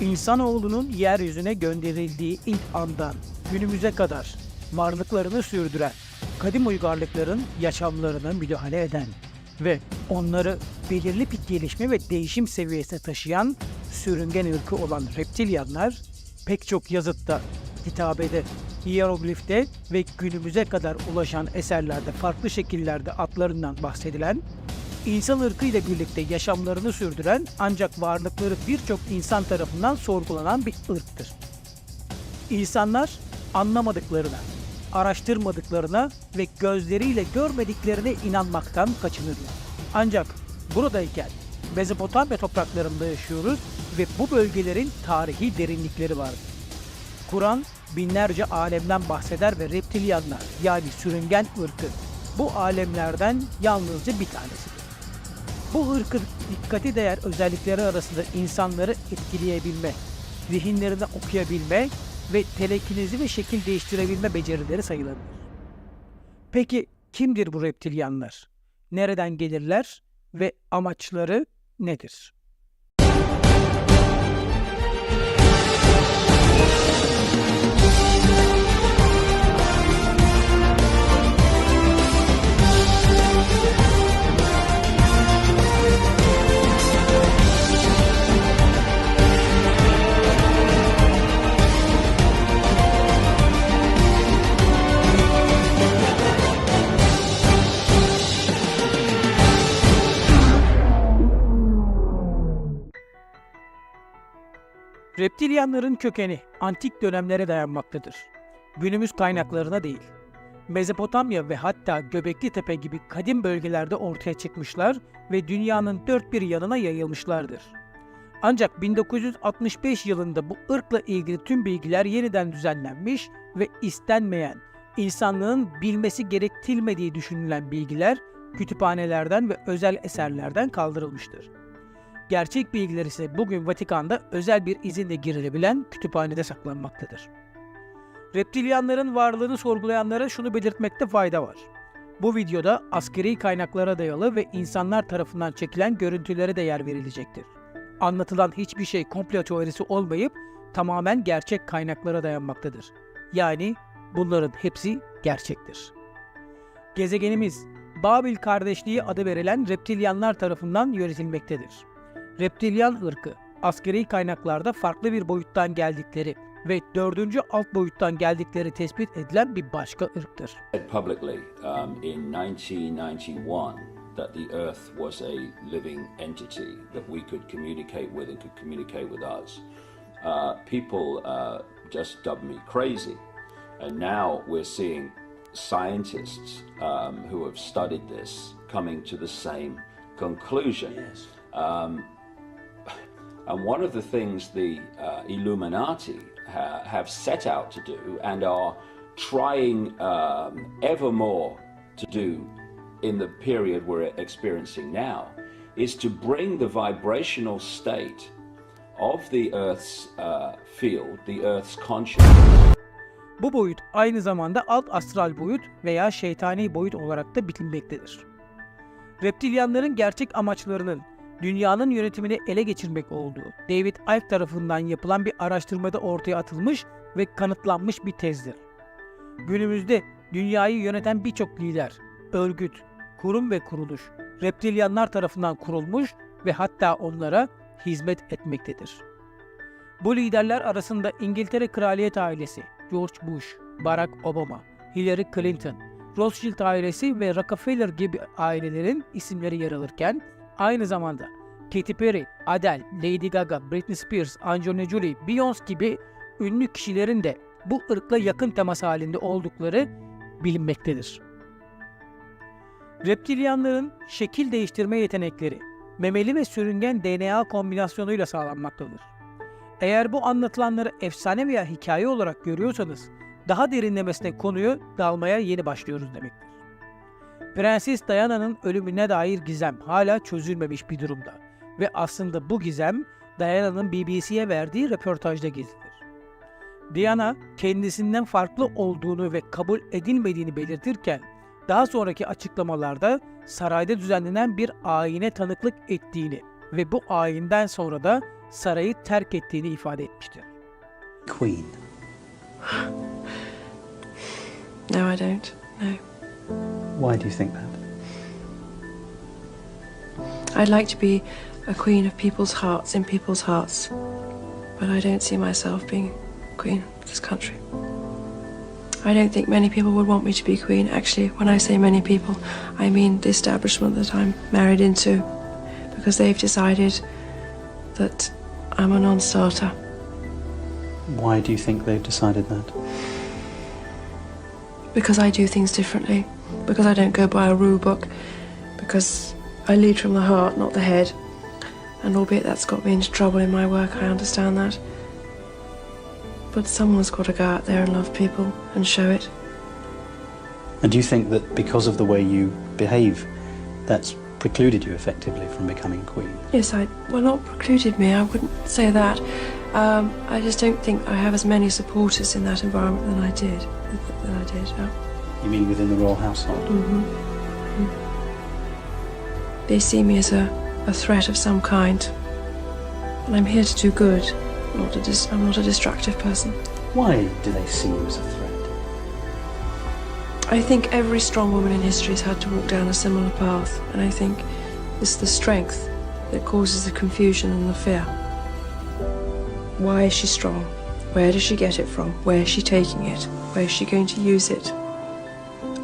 İnsanoğlunun yeryüzüne gönderildiği ilk andan günümüze kadar varlıklarını sürdüren, kadim uygarlıkların yaşamlarına müdahale eden ve onları belirli bir gelişme ve değişim seviyesine taşıyan sürüngen ırkı olan reptilyanlar pek çok yazıtta, kitabede, hieroglifte ve günümüze kadar ulaşan eserlerde farklı şekillerde adlarından bahsedilen İnsan ırkı ile birlikte yaşamlarını sürdüren ancak varlıkları birçok insan tarafından sorgulanan bir ırktır. İnsanlar anlamadıklarına, araştırmadıklarına ve gözleriyle görmediklerine inanmaktan kaçınırlar. Ancak buradayken Mezopotamya topraklarında yaşıyoruz ve bu bölgelerin tarihi derinlikleri vardır. Kur'an binlerce alemden bahseder ve reptilyanlar yani sürüngen ırkı bu alemlerden yalnızca bir tanesidir. Bu ırkın dikkati değer özellikleri arasında insanları etkileyebilme, zihinlerini okuyabilme ve telekinizi ve şekil değiştirebilme becerileri sayılabilir. Peki kimdir bu reptilyanlar? Nereden gelirler ve amaçları nedir? Reptilyanların kökeni antik dönemlere dayanmaktadır. Günümüz kaynaklarına değil. Mezopotamya ve hatta Göbekli Tepe gibi kadim bölgelerde ortaya çıkmışlar ve dünyanın dört bir yanına yayılmışlardır. Ancak 1965 yılında bu ırkla ilgili tüm bilgiler yeniden düzenlenmiş ve istenmeyen, insanlığın bilmesi gerektilmediği düşünülen bilgiler kütüphanelerden ve özel eserlerden kaldırılmıştır. Gerçek bilgiler ise bugün Vatikan'da özel bir izinle girilebilen kütüphanede saklanmaktadır. Reptilyanların varlığını sorgulayanlara şunu belirtmekte fayda var. Bu videoda askeri kaynaklara dayalı ve insanlar tarafından çekilen görüntülere de yer verilecektir. Anlatılan hiçbir şey komplo teorisi olmayıp tamamen gerçek kaynaklara dayanmaktadır. Yani bunların hepsi gerçektir. Gezegenimiz Babil kardeşliği adı verilen reptilyanlar tarafından yönetilmektedir. Reptilyan ırkı askeri kaynaklarda farklı bir boyuttan geldikleri ve dördüncü alt boyuttan geldikleri tespit edilen bir başka ırktır. publicly um, in 1991 that the Earth was a living entity that we could communicate with and could communicate with us. Uh, people uh, just dubbed me crazy, and now we're seeing scientists um, who have studied this coming to the same conclusion. Um, and one of the things the uh, Illuminati ha- have set out to do and are trying um, ever more to do in the period we're experiencing now is to bring the vibrational state of the Earth's uh, field, the Earth's consciousness, Bu boyut aynı zamanda alt astral boyut veya şeytani boyut olarak da bilinmektedir. Reptilyanların gerçek amaçlarının dünyanın yönetimini ele geçirmek olduğu David Icke tarafından yapılan bir araştırmada ortaya atılmış ve kanıtlanmış bir tezdir. Günümüzde dünyayı yöneten birçok lider, örgüt, kurum ve kuruluş reptilyanlar tarafından kurulmuş ve hatta onlara hizmet etmektedir. Bu liderler arasında İngiltere Kraliyet ailesi, George Bush, Barack Obama, Hillary Clinton, Rothschild ailesi ve Rockefeller gibi ailelerin isimleri yer alırken aynı zamanda Katy Perry, Adele, Lady Gaga, Britney Spears, Angelina Jolie, Beyoncé gibi ünlü kişilerin de bu ırkla yakın temas halinde oldukları bilinmektedir. Reptilyanların şekil değiştirme yetenekleri memeli ve sürüngen DNA kombinasyonuyla sağlanmaktadır. Eğer bu anlatılanları efsane veya hikaye olarak görüyorsanız daha derinlemesine konuyu dalmaya yeni başlıyoruz demektir. Prenses Diana'nın ölümüne dair gizem hala çözülmemiş bir durumda ve aslında bu gizem Diana'nın BBC'ye verdiği röportajda gizlidir. Diana kendisinden farklı olduğunu ve kabul edilmediğini belirtirken daha sonraki açıklamalarda sarayda düzenlenen bir ayine tanıklık ettiğini ve bu ayinden sonra da sarayı terk ettiğini ifade etmiştir. Queen. No, I don't. No. Why do you think that? I'd like to be a queen of people's hearts, in people's hearts. But I don't see myself being queen of this country. I don't think many people would want me to be queen. Actually, when I say many people, I mean the establishment that I'm married into. Because they've decided that I'm a non starter. Why do you think they've decided that? Because I do things differently. Because I don't go by a rule book. Because I lead from the heart, not the head. And albeit that's got me into trouble in my work, I understand that. But someone's got to go out there and love people and show it. And do you think that because of the way you behave, that's precluded you effectively from becoming queen? Yes, I. Well, not precluded me, I wouldn't say that. Um, I just don't think I have as many supporters in that environment than I did. Than I did. yeah. You mean within the royal household? Mm-hmm. Mm-hmm. They see me as a, a threat of some kind. And I'm here to do good. Not a dis- I'm not a destructive person. Why do they see you as a threat? I think every strong woman in history has had to walk down a similar path, and I think it's the strength that causes the confusion and the fear. Why is she strong? Where does she get it from? Where is she taking it? Where is she going to use it?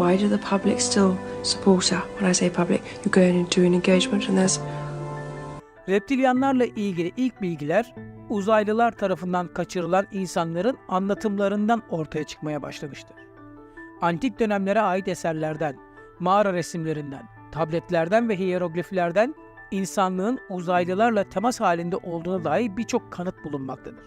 Why do the public still support her? When I say public, you go in an engagement, and there's Reptilyanlarla ilgili ilk bilgiler uzaylılar tarafından kaçırılan insanların anlatımlarından ortaya çıkmaya başlamıştır. Antik dönemlere ait eserlerden, mağara resimlerinden, tabletlerden ve hierogliflerden insanlığın uzaylılarla temas halinde olduğuna dair birçok kanıt bulunmaktadır.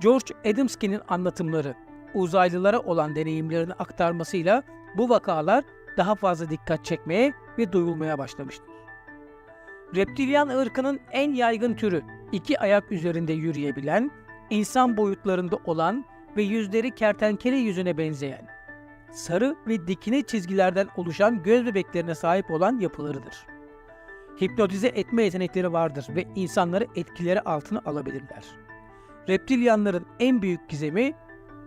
George Adamski'nin anlatımları, uzaylılara olan deneyimlerini aktarmasıyla bu vakalar daha fazla dikkat çekmeye ve duyulmaya başlamıştır. Reptilyan ırkının en yaygın türü iki ayak üzerinde yürüyebilen, insan boyutlarında olan ve yüzleri kertenkele yüzüne benzeyen, sarı ve dikine çizgilerden oluşan göz bebeklerine sahip olan yapılarıdır. Hipnotize etme yetenekleri vardır ve insanları etkileri altına alabilirler. Reptilyanların en büyük gizemi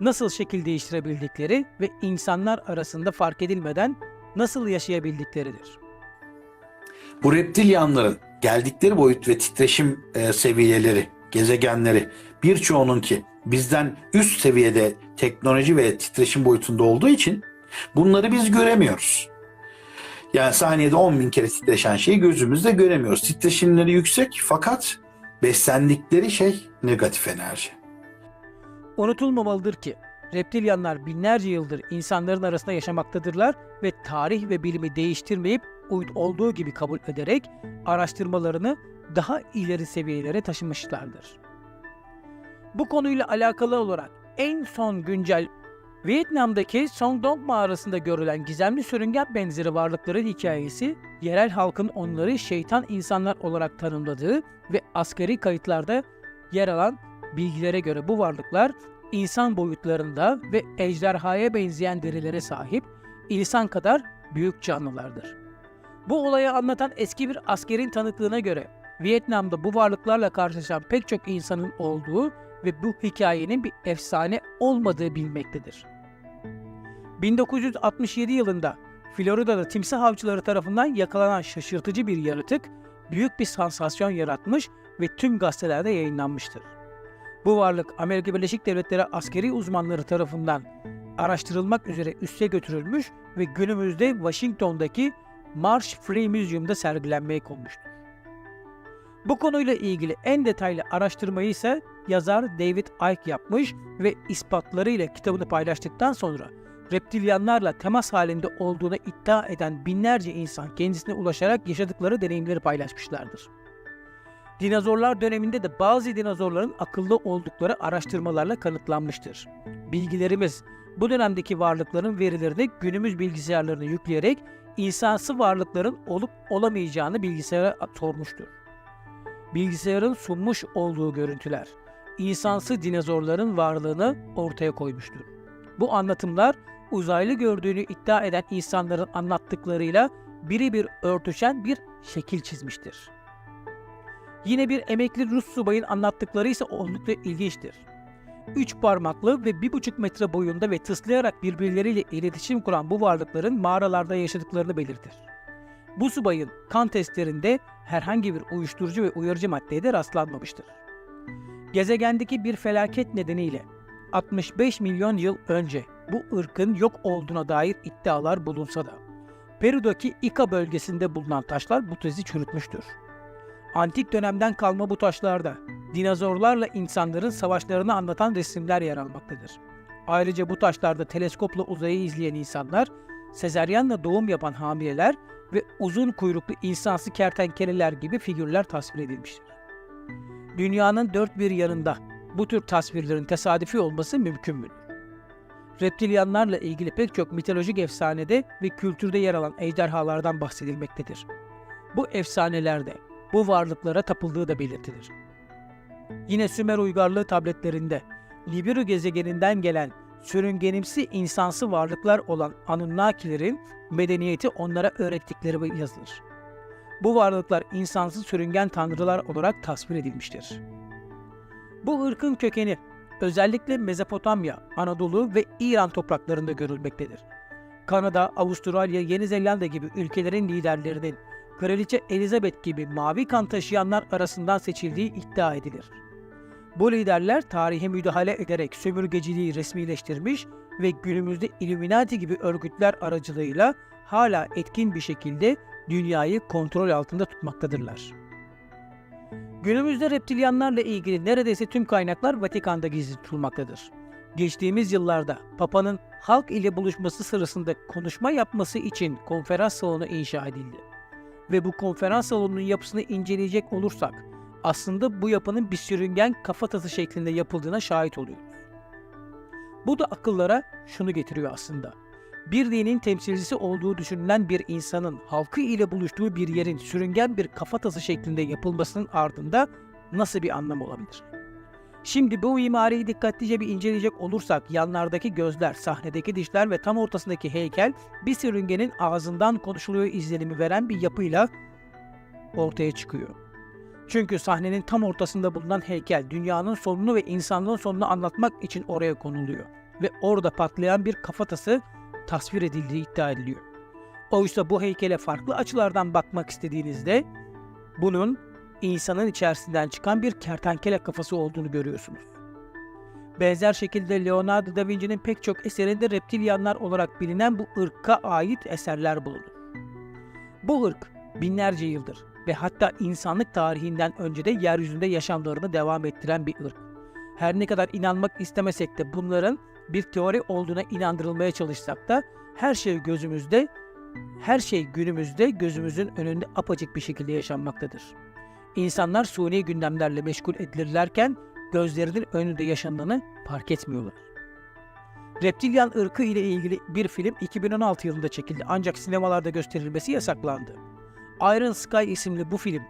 nasıl şekil değiştirebildikleri ve insanlar arasında fark edilmeden nasıl yaşayabildikleridir. Bu reptilyanların geldikleri boyut ve titreşim e, seviyeleri, gezegenleri birçoğununki bizden üst seviyede teknoloji ve titreşim boyutunda olduğu için bunları biz göremiyoruz. Yani saniyede 10 bin kere titreşen şeyi gözümüzle göremiyoruz. Titreşimleri yüksek fakat beslendikleri şey negatif enerji. Unutulmamalıdır ki reptilyanlar binlerce yıldır insanların arasında yaşamaktadırlar ve tarih ve bilimi değiştirmeyip olduğu gibi kabul ederek araştırmalarını daha ileri seviyelere taşımışlardır. Bu konuyla alakalı olarak en son güncel Vietnam'daki Song Dong mağarasında görülen gizemli sürüngen benzeri varlıkların hikayesi, yerel halkın onları şeytan insanlar olarak tanımladığı ve askeri kayıtlarda yer alan bilgilere göre bu varlıklar insan boyutlarında ve ejderhaya benzeyen derilere sahip insan kadar büyük canlılardır. Bu olayı anlatan eski bir askerin tanıklığına göre Vietnam'da bu varlıklarla karşılaşan pek çok insanın olduğu ve bu hikayenin bir efsane olmadığı bilmektedir. 1967 yılında Florida'da timsah avcıları tarafından yakalanan şaşırtıcı bir yaratık büyük bir sansasyon yaratmış ve tüm gazetelerde yayınlanmıştır. Bu varlık Amerika Birleşik Devletleri askeri uzmanları tarafından araştırılmak üzere üste götürülmüş ve günümüzde Washington'daki Marsh Free Museum'da sergilenmeye konmuştur. Bu konuyla ilgili en detaylı araştırmayı ise yazar David Icke yapmış ve ispatlarıyla kitabını paylaştıktan sonra reptilyanlarla temas halinde olduğuna iddia eden binlerce insan kendisine ulaşarak yaşadıkları deneyimleri paylaşmışlardır. Dinozorlar döneminde de bazı dinozorların akıllı oldukları araştırmalarla kanıtlanmıştır. Bilgilerimiz bu dönemdeki varlıkların verilerini günümüz bilgisayarlarına yükleyerek insansı varlıkların olup olamayacağını bilgisayara sormuştur. Bilgisayarın sunmuş olduğu görüntüler insansı dinozorların varlığını ortaya koymuştur. Bu anlatımlar uzaylı gördüğünü iddia eden insanların anlattıklarıyla birebir örtüşen bir şekil çizmiştir. Yine bir emekli Rus subayın anlattıkları ise oldukça ilginçtir. Üç parmaklı ve bir buçuk metre boyunda ve tıslayarak birbirleriyle iletişim kuran bu varlıkların mağaralarda yaşadıklarını belirtir. Bu subayın kan testlerinde herhangi bir uyuşturucu ve uyarıcı maddeye de rastlanmamıştır. Gezegendeki bir felaket nedeniyle 65 milyon yıl önce bu ırkın yok olduğuna dair iddialar bulunsa da Peru'daki Ika bölgesinde bulunan taşlar bu tezi çürütmüştür. Antik dönemden kalma bu taşlarda dinozorlarla insanların savaşlarını anlatan resimler yer almaktadır. Ayrıca bu taşlarda teleskopla uzayı izleyen insanlar, sezeryanla doğum yapan hamileler ve uzun kuyruklu insansı kertenkeleler gibi figürler tasvir edilmiştir. Dünyanın dört bir yanında bu tür tasvirlerin tesadüfi olması mümkün müdür? Reptilyanlarla ilgili pek çok mitolojik efsanede ve kültürde yer alan ejderhalardan bahsedilmektedir. Bu efsanelerde bu varlıklara tapıldığı da belirtilir. Yine Sümer uygarlığı tabletlerinde Nibiru gezegeninden gelen sürüngenimsi insansı varlıklar olan Anunnakilerin medeniyeti onlara öğrettikleri yazılır. Bu varlıklar insansız sürüngen tanrılar olarak tasvir edilmiştir. Bu ırkın kökeni özellikle Mezopotamya, Anadolu ve İran topraklarında görülmektedir. Kanada, Avustralya, Yeni Zelanda gibi ülkelerin liderlerinin Kraliçe Elizabeth gibi mavi kan taşıyanlar arasından seçildiği iddia edilir. Bu liderler tarihe müdahale ederek sömürgeciliği resmileştirmiş ve günümüzde Illuminati gibi örgütler aracılığıyla hala etkin bir şekilde dünyayı kontrol altında tutmaktadırlar. Günümüzde reptilyanlarla ilgili neredeyse tüm kaynaklar Vatikan'da gizli tutulmaktadır. Geçtiğimiz yıllarda Papa'nın halk ile buluşması sırasında konuşma yapması için konferans salonu inşa edildi. Ve bu konferans salonunun yapısını inceleyecek olursak aslında bu yapının bir sürüngen kafatası şeklinde yapıldığına şahit oluyoruz. Bu da akıllara şunu getiriyor aslında. Bir dinin temsilcisi olduğu düşünülen bir insanın halkı ile buluştuğu bir yerin sürüngen bir kafatası şeklinde yapılmasının ardında nasıl bir anlam olabilir? Şimdi bu mimariyi dikkatlice bir inceleyecek olursak yanlardaki gözler, sahnedeki dişler ve tam ortasındaki heykel bir sürüngenin ağzından konuşuluyor izlenimi veren bir yapıyla ortaya çıkıyor. Çünkü sahnenin tam ortasında bulunan heykel dünyanın sonunu ve insanlığın sonunu anlatmak için oraya konuluyor. Ve orada patlayan bir kafatası tasvir edildiği iddia ediliyor. Oysa bu heykele farklı açılardan bakmak istediğinizde bunun insanın içerisinden çıkan bir kertenkele kafası olduğunu görüyorsunuz. Benzer şekilde Leonardo da Vinci'nin pek çok eserinde reptilyanlar olarak bilinen bu ırka ait eserler bulunur. Bu ırk binlerce yıldır ve hatta insanlık tarihinden önce de yeryüzünde yaşamlarını devam ettiren bir ırk. Her ne kadar inanmak istemesek de bunların bir teori olduğuna inandırılmaya çalışsak da her şey gözümüzde, her şey günümüzde gözümüzün önünde apacık bir şekilde yaşanmaktadır. İnsanlar suni gündemlerle meşgul edilirlerken gözlerinin önünde yaşandığını fark etmiyorlar. Reptilyan ırkı ile ilgili bir film 2016 yılında çekildi ancak sinemalarda gösterilmesi yasaklandı. Iron Sky isimli bu film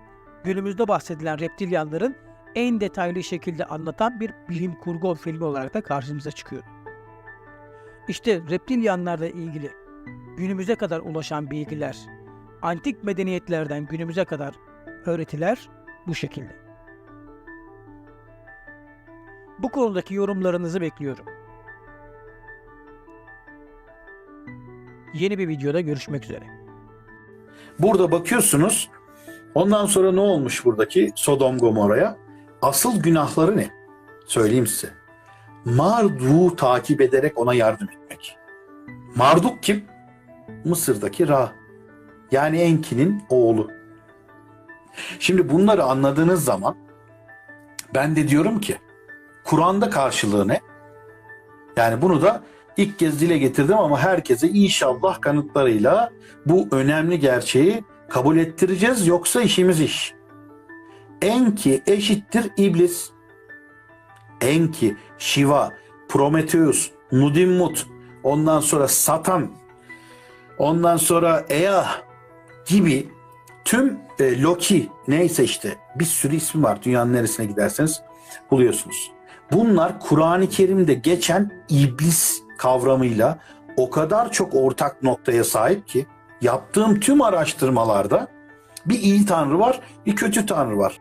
günümüzde bahsedilen reptilyanların en detaylı şekilde anlatan bir bilim kurgu filmi olarak da karşımıza çıkıyor. İşte reptilyanlarla ilgili günümüze kadar ulaşan bilgiler, antik medeniyetlerden günümüze kadar öğretiler bu şekilde. Bu konudaki yorumlarınızı bekliyorum. Yeni bir videoda görüşmek üzere. Burada bakıyorsunuz. Ondan sonra ne olmuş buradaki Sodom Gomorra'ya? Asıl günahları ne? Söyleyeyim size. Marduk'u takip ederek ona yardım etmek. Marduk kim? Mısır'daki Ra. Yani Enki'nin oğlu. Şimdi bunları anladığınız zaman ben de diyorum ki Kur'an'da karşılığı ne? Yani bunu da ilk kez dile getirdim ama herkese inşallah kanıtlarıyla bu önemli gerçeği kabul ettireceğiz yoksa işimiz iş. Enki eşittir iblis. Enki, Shiva, Prometheus, Nudimmut, ondan sonra Satan, ondan sonra Ea gibi tüm e, Loki neyse işte bir sürü ismi var dünyanın neresine giderseniz buluyorsunuz. Bunlar Kur'an-ı Kerim'de geçen iblis kavramıyla o kadar çok ortak noktaya sahip ki yaptığım tüm araştırmalarda bir iyi tanrı var, bir kötü tanrı var.